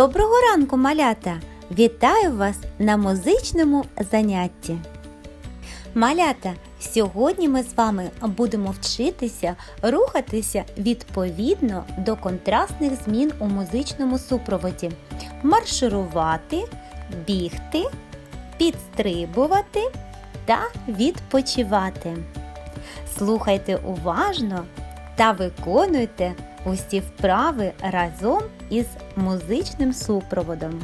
Доброго ранку, малята! Вітаю вас на музичному занятті. Малята, сьогодні ми з вами будемо вчитися рухатися відповідно до контрастних змін у музичному супроводі, марширувати, бігти, підстрибувати та відпочивати. Слухайте уважно та виконуйте усі вправи разом із музичним супроводом.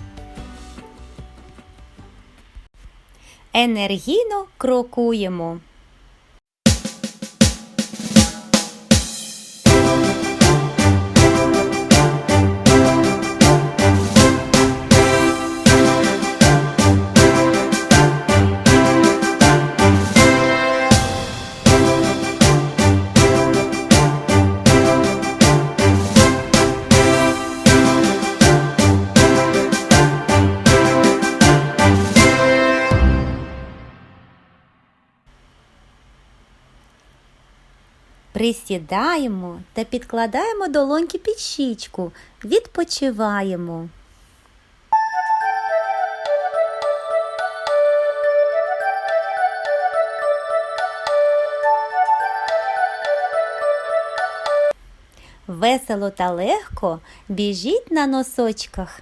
Енергійно крокуємо. Присідаємо та підкладаємо долоньки під щічку. Відпочиваємо. Весело та легко біжіть на носочках.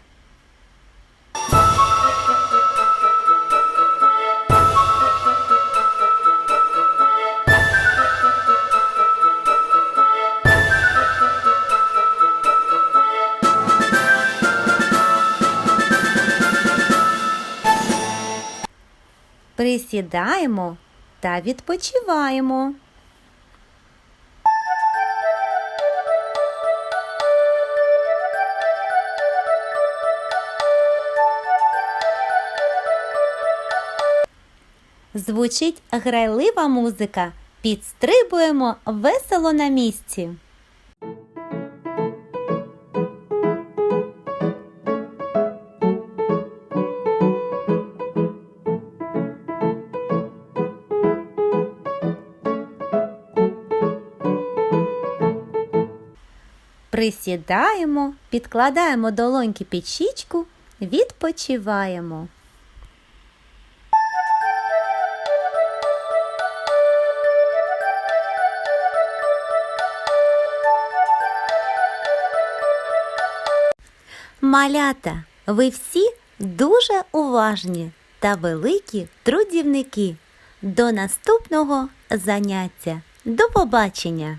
Присідаємо та відпочиваємо. Звучить грайлива музика. Підстрибуємо весело на місці. Присідаємо, підкладаємо долоньки під щічку, відпочиваємо. Малята, ви всі дуже уважні та великі трудівники. До наступного заняття. До побачення!